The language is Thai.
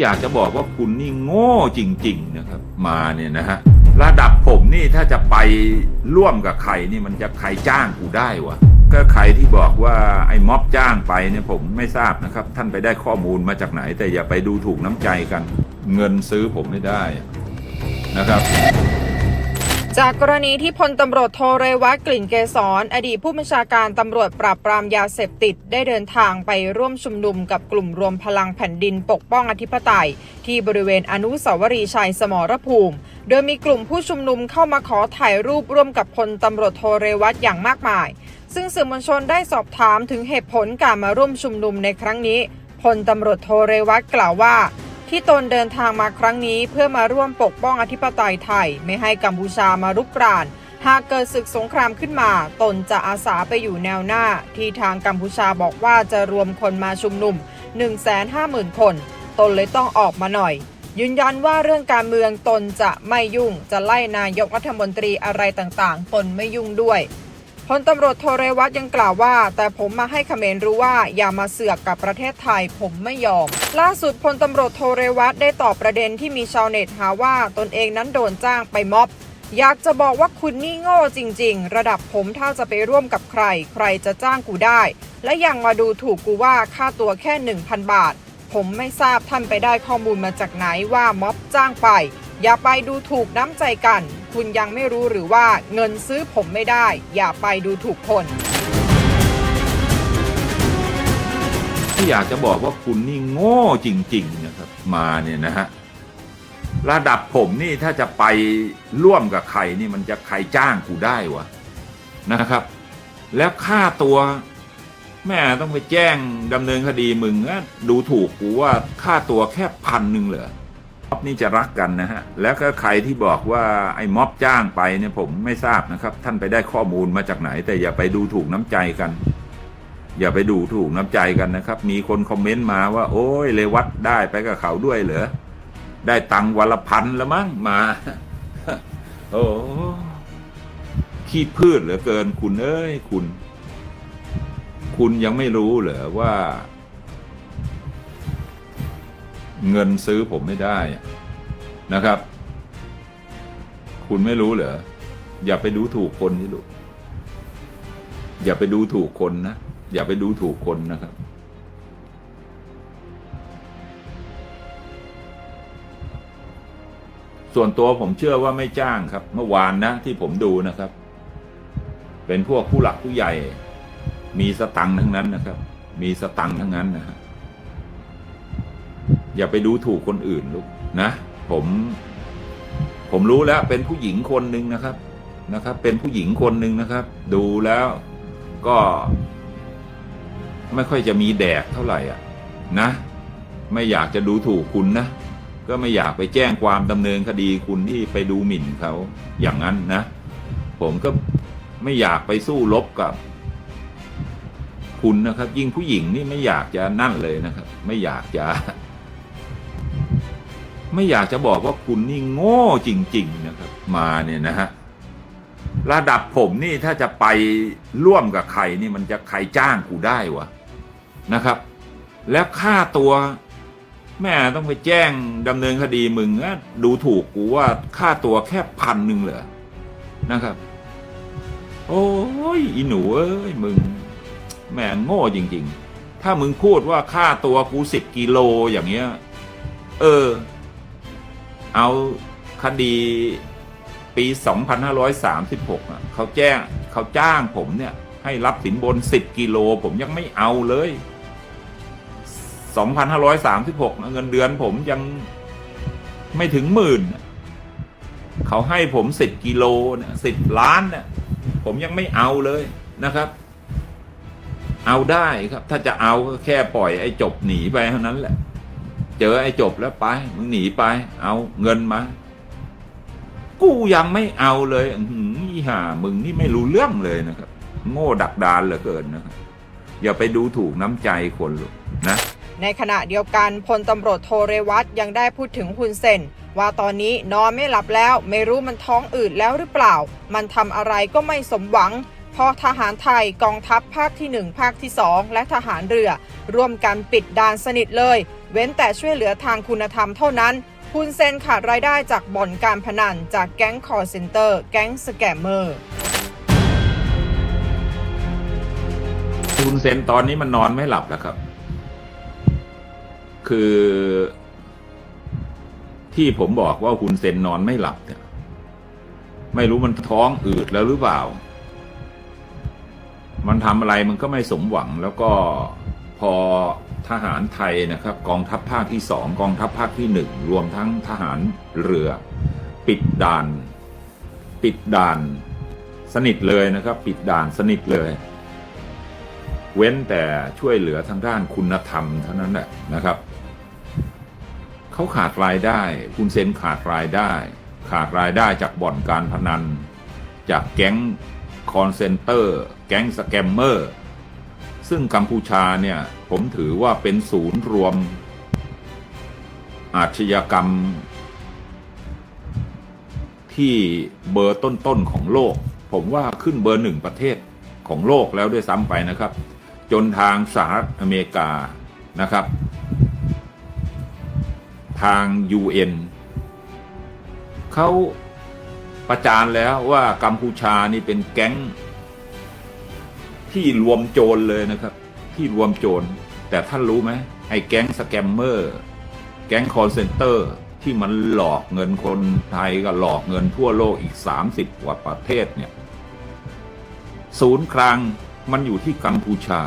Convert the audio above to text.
อยากจะบอกว่าคุณนี่โง่จริง ๆ นะครับ มาเนี่ยนะฮะระดับผมนี่ถ้าจะไปร่วมกับใครนี่มันจะใครจ้างกูได้วะก็ใครที่บอกว่าไอ้ม็อบจ้างไปเนี่ยผมไม่ทราบนะครับ ท่านไปได้ข้อมูลมาจากไหน แต่อย่าไปดูถูกน้ำใจกัน เงินซื้อผมไม่ได้นะครับ จากกรณีที่พลตำรวจโทเรวัตกลิ่นเกษรอดีตผู้บัญชาการตำรวจปราบปรามยาเสพติด ได้เดินทางไปร่วมชุมนุมกับกลุ่มรวมพลังแผ่นดินปกป้องอธิปไตย ที่บริเวณอนุสาวรีย์ชัยสมรภูมิ โดยมีกลุ่มผู้ชุมนุมเข้ามาขอถ่ายรูปร่วมกับพลตำรวจโทเรวัตอย่างมากมาย ซึ่งสื่อมวลชนได้สอบถามถึงเหตุผลการมาร่วมชุมนุมในครั้งนี้พลตำรวจโทเรวัตกล่าวว่า ที่ตนเดินทางมาครั้งนี้เพื่อมาร่วมปกป้องอธิปไตยไทย ไม่ให้กัมพูชามารุกราน หากเกิดศึกสงครามขึ้นมา ตนจะอาสาไปอยู่แนวหน้า ที่ทางกัมพูชาบอกว่าจะรวมคนมาชุมนุม 150,000 คน ตนเลยต้องออกมาหน่อย ยืนยันว่าเรื่องการเมืองตนจะไม่ยุ่งจะไล่นายกรัฐมนตรีอะไรต่างๆ ตนไม่ยุ่งด้วย พลตำรวจโทเรวัตยังกล่าวว่า แต่ผมมาให้เขมรรู้ว่าอย่ามาเสือกกับประเทศไทยผมไม่ยอม ล่าสุดพลตำรวจโทเรวัตได้ตอบประเด็นที่มีชาวเน็ตหาว่าตนเองนั้นโดนจ้างไปม็อบ อยากจะบอกว่าคุณนี่โง่จริง ๆ ระดับผมถ้าจะไปร่วมกับใคร ใครจะจ้างกูได้ และยังมาดูถูกกูว่าค่าตัวแค่ 1,000 บาท ผมไม่ทราบท่านไปได้ข้อมูลมาจากไหนว่าม็อบจ้างไป อย่าไปดูถูกน้ำใจกัน คุณยังไม่รู้หรือว่าเงินซื้อผมไม่ได้ อย่าไปดูถูกคนที่อยากจะบอกว่าคุณนี่โง่จริง ๆ นะครับ มาเนี่ยนะฮะระดับผมนี่ถ้าจะไปร่วมกับใครนี่มันจะใครจ้างกูได้วะนะครับ แล้วค่าตัว แม่ต้องไปแจ้งดำเนินคดีมึงอะดูถูกกูว่าค่าตัวแค่พันหนึ่งเหรอ ม็อบนี่จะรักกันนะฮะ แล้วก็ใครที่บอกว่าไอ้ม็อบจ้างไปเนี่ยผมไม่ทราบนะครับ ท่านไปได้ข้อมูลมาจากไหน แต่อย่าไปดูถูกน้ำใจกัน อย่าไปดูถูกน้ำใจกันนะครับ มีคนคอมเมนต์มาว่า โอ้ยเลวัตได้ไปกับเขาด้วยเหรอ ได้ตังวันละพันล้วมั้งมา โอ้ขี้พืชเหลือเกินคุณเอ้ยคุณ คุณยังไม่รู้เหรอว่า เงินซื้อผมไม่ได้นะครับ คุณไม่รู้เหรอ อย่าไปดูถูกคนนี่ลูกอย่าไปดูถูกคนนะ อย่าไปดูถูกคนนะครับ ส่วนตัวผมเชื่อว่าไม่จ้างครับ เมื่อวานนะ ที่ผมดูนะครับ เป็นพวกผู้หลักผู้ใหญ่ มีสตังค์ทั้งนั้นนะครับ มีสตังค์ทั้งนั้นนะฮะ อย่าไปดูถูกคนอื่นลูกนะ ผม ผมรู้แล้วเป็นผู้หญิงคนหนึ่งนะครับนะครับ เป็นผู้หญิงคนหนึ่งนะครับ ดูแล้วก็ ไม่ค่อยจะมีแดกเท่าไหร่อะ นะ ไม่อยากจะดูถูกคุณนะก็ไม่อยากไปแจ้งความดำเนินคดีคุณที่ไปดูหมิ่นเขาอย่างนั้นนะ ผมก็ไม่อยากไปสู้รบกับ คุณนะครับ ยิ่งผู้หญิงนี่ไม่อยากจะนั่นเลยนะครับ ไม่อยากจะ ไม่อยากจะบอกว่าคุณนี่โง่จริง ๆ นะครับ มาเนี่ยนะฮะระดับผมนี่ถ้าจะไปร่วมกับใครนี่มันจะใครจ้างกูได้วะนะครับ แล้วค่าตัวแม่ต้องไปแจ้งดำเนินคดีมึงอะดูถูกกูว่าค่าตัวแค่พันหนึ่งเหรอนะครับ โอ้ยอีหนูเอ้ยมึง แม่งโง่จริง ๆ ถ้ามึงพูดว่าค่าตัวกูสิบกิโลอย่างเงี้ย เออ เอาคดีปี 2536อะเขาแจ้งเขาจ้างผมเนี่ย ให้รับสินบน 10 กิโล ผมยังไม่เอาเลย 2,536นะเงินเดือนผมยังไม่ถึงหมื่น เขาให้ผม10กิโลเนี่ย10ล้านเนี่ยผมยังไม่เอาเลยนะครับ เอาได้ครับ ถ้าจะเอาก็แค่ปล่อยไอ้จบหนีไปเท่านั้นแหละ เจอไอ้จบแล้วไปมึงหนีไป เอาเงินมา กูยังไม่เอาเลยอื้อหืออีห่ามึงนี่ไม่รู้เรื่องเลยนะครับ โง่ดักดานเหลือเกินนะครับอย่าไปดูถูกน้ำใจคนหรอกนะ ในขณะเดียวกันพลตำรวจโทเรวัตยังได้พูดถึงฮุนเซนว่าตอนนี้นอนไม่หลับแล้ว ไม่รู้มันท้องอืดแล้วหรือเปล่า มันทำอะไรก็ไม่สมหวังพอทหารไทยกองทัพภาคที่ 1 ภาคที่ 2 และทหารเรือ ร่วมกันปิดด่านสนิทเลย เว้นแต่ช่วยเหลือทางคุณธรรมเท่านั้นฮุนเซนขาดรายได้จากบ่อนการพนันจากแก๊งคอร์เซนเตอร์ แก๊งสแกมเมอร์คุณเซนตอนนี้มันนอนไม่หลับแล้วครับ คือ ที่ผมบอกว่าคุณเซนนอนไม่หลับเนี่ย ไม่รู้มันท้องอืดแล้วหรือเปล่า มันทำอะไรมันก็ไม่สมหวังแล้วก็พอ ทหารไทยนะครับกองทัพภาคที่สองกองทัพภาคที่หนึ่งรวมทั้งทหารเรือ ปิดด่าน ปิดด่าน สนิทเลยนะครับ ปิดด่านสนิทเลย เว้นแต่ช่วยเหลือทางด้านคุณธรรมเท่านั้นแหละนะครับเขาขาดรายได้ คุณเซนขาดรายได้ ขาดรายได้จากบ่อนการพนัน จากแก๊งคอนเซนเตอร์ แก๊งสแกมเมอร์ ซึ่งกัมพูชาเนี่ยผมถือว่าเป็นศูนย์รวม อาชญากรรม ที่เบอร์ต้นๆของโลก ผมว่าขึ้นเบอร์หนึ่งประเทศของโลกแล้วด้วยซ้ำไปนะครับ จนทางสหรัฐอเมริกานะครับ ทาง UN เขาประจานแล้วว่ากัมพูชานี่เป็นแก๊ง ที่รวมโจรเลยนะครับ ที่รวมโจร แต่ท่านรู้ไหมไอ้แก๊งสแกมเมอร์ แก๊งคอร์เซนเตอร์ที่มันหลอกเงินคนไทยก็หลอกเงินทั่วโลกอีก 30 กว่าประเทศเนี่ย ศูนย์กลางมันอยู่ที่กัมพูชา